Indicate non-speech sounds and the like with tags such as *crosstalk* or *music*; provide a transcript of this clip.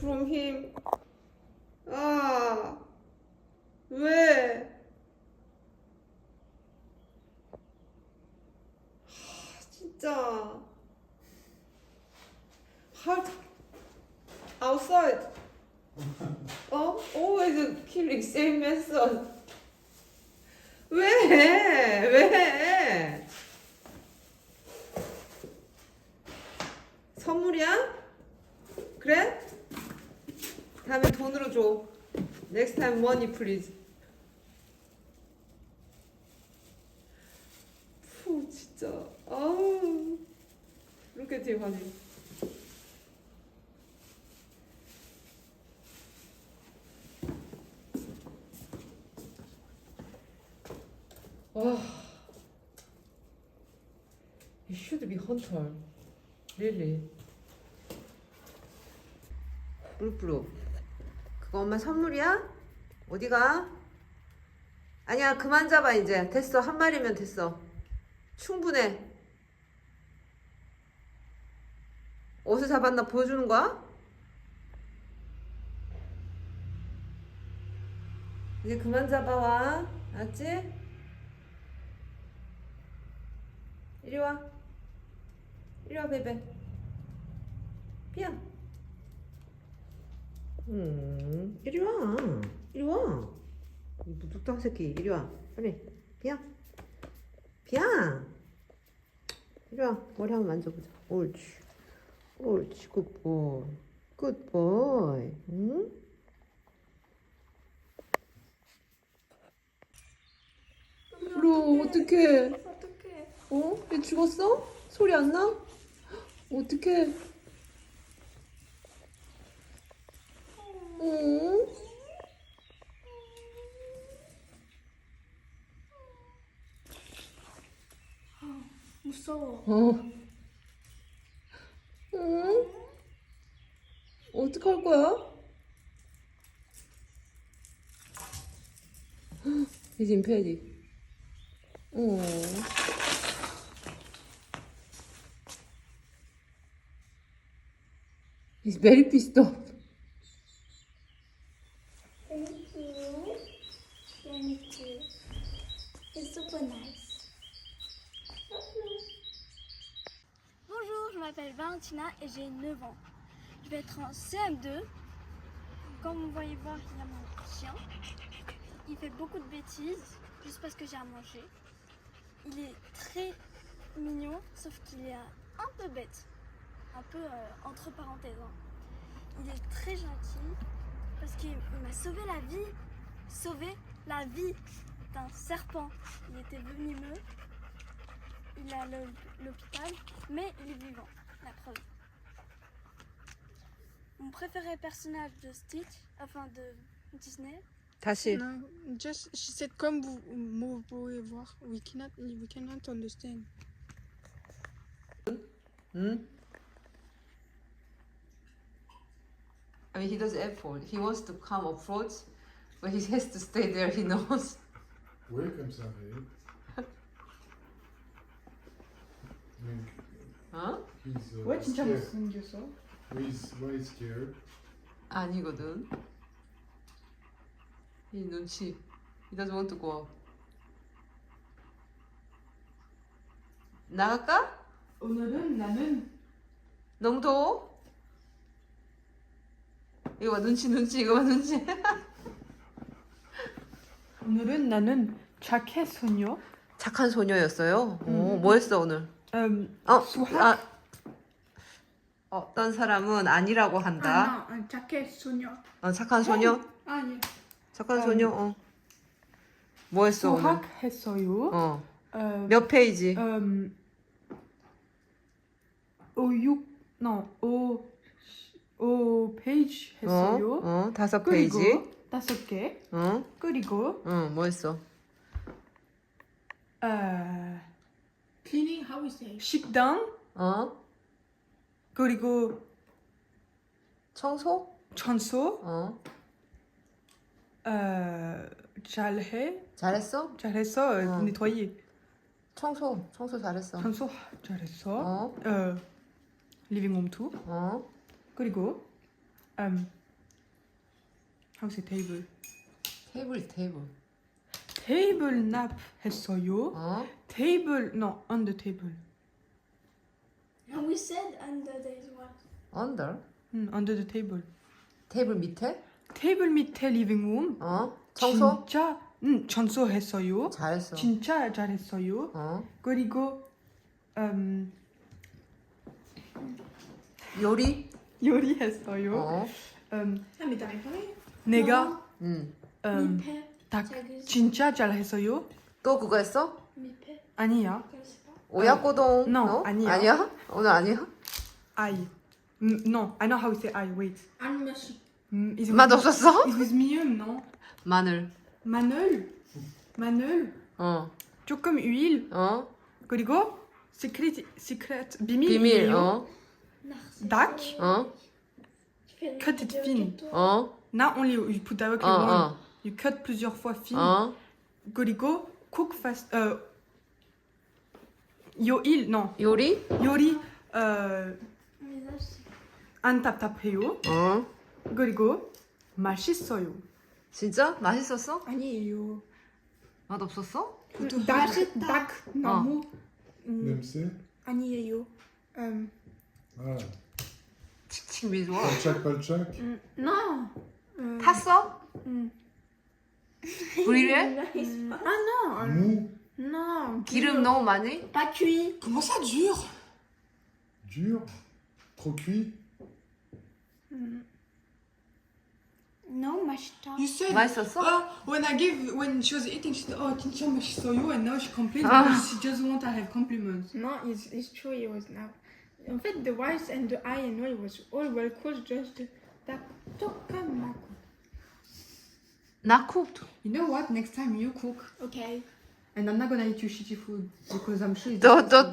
from him. 아, 왜? 하, 진짜. Hard outside. 어? Always killing same method. 왜? 왜? 선물이야? 그래? 다음에 돈으로 줘. Next time money please. 푸 진짜. 아우. At him, honey. 와. You should be hunter. Really. 뿌룩뿌룩. 그거 엄마 선물이야? 어디가? 아니야, 그만 잡아, 이제. 됐어. 한 마리면 됐어. 충분해. 어디서 잡았나 보여주는 거야? 이제 그만 잡아와. 알았지? 이리 와. 이리 와, 베베. 피야. 음, 이리 와. 이리 와. 이 무뚝뚝한 새끼, 이리 와. 빨리. 비야. 비야. 이리 와. 머리 한번 만져보자. 옳지. 옳지. 굿보이. 굿보이. 응? 로 어떡해. 어떡해. 어? 얘 죽었어? 소리 안 나? 어떡해. 어? 무서워. 어. 응? 어떡할 거야? In panic. 어. Pissed off. M'appelle Valentina et j'ai 9 ans. Je vais être en CM2. Comme vous voyez voir, il y a mon chien. Il fait beaucoup de bêtises juste parce que j'ai à manger. Il est très mignon, sauf qu'il est un peu bête. Un peu euh, entre parenthèses. hein. Il est très gentil parce qu'il il m'a sauvé la vie. Sauvé la vie d'un serpent. Il était venimeux il est à l'hôpital, mais il est vivant, la preuve. Mon préféré personnage de Stitch, enfin de Disney. Tashi. No, just she said comme vous, vous pouvez voir, we cannot, we cannot understand. Hmm? I mean, he does effort. He wants to come afloat, but he has to stay there. He knows. Oui, comme ça arrive. 어? he's uh, 왜 진짜 scared. 못생겼어? He's scared? 아니거든. 이 눈치. He doesn't want to go out. 나갈까? 오늘은 나는 너무 더워? 이거 봐 눈치 눈치 이거 봐 눈치. 오늘은 나는 자켓 소녀. 착한 소녀였어요. 오, 뭐 했어 오늘? 음, 어, 수학? 아, 어떤 사람은 아니라고 한다. 아, 나, 아, 자켓 소녀. 어, 착한 소녀? 아니. 착한 음. 소녀? 어. 뭐 했어 오늘? 수학 했어요. 어. 어, 몇 페이지? 음, 오 6, no, 오, 오 페이지 어? 했어요. 어, 다섯 그리고 페이지. 다섯 개. 어? 그리고 어, 뭐 했어? 어, Cleaning, how we say? 식당 어? 그리고 청소? 청소 어? 어, 잘해 잘했어? 잘했어 어. 근데 더이 청소, 청소 잘했어. 청소 잘했어 어? 어, 리빙 홈투 어? 그리고 um, how say table? 테이블 테이블. Table nap 했어요. 어? Table no on the table. And we said under there what? under. 음, under the table. 테이블 밑에? 테이블 밑에 living room. 어? 청소? 진짜 음, 청소했어요. 잘했어. 진짜 잘했어요. 어? 그리고 음, 요리? 요리했어요. 어? 음, Ah, 내가 응. 음, Mi-paix. 딱 자기- 진짜 잘했어요. 또 그거 했어? Mi-paix. 아니야. 오야코동? No, 어? 아니야. 아니야? 오늘 아니야? I. Mm, non, I know how to say I. Wait. Anne merci. Mm, is it 맛 없었어? is with 미음, non? 마늘. 마늘. 마늘. 어. 조금 huile. 어? 그리고 secret, secret 비밀. 비밀. 어? Dak. 어? Tu fais une Cut it toi. 어? Now only you put avec 어? le one. 어? You cut plusieurs fois fin. 어? 그리고 cook fast. Euh, 요일 non. 요리? 요리 euh, c'est- 안 답답해요. 어? 그리고 맛있어요. 진짜? 맛있었어? 아니에요. 맛 없었어? 닭, 닭 너무 음, 냄새? 아니에요. 음, Ah, 칙칙 palchak. 음, non. 음, 탔어? 음, 브이래? *laughs* 음, 아 non. Mou, Non. 기름 너무 많이? Pas cuit. Comment ça dure dur, trop cuit. Non, 맛있다. You said 맛있었어? Oh, when I gave when she was eating, she said, "Oh, 진짜 맛있어요," and now she complains Ah. because she just want to have compliments. No, it's, it's true, it was not. En fait, the whites and the eye and it was all well cooked, just that 조금 막. Not cooked. You know what? Next time you cook. Okay. And I'm not gonna eat your shitty food because I'm sure it's. Don't, don't, don't.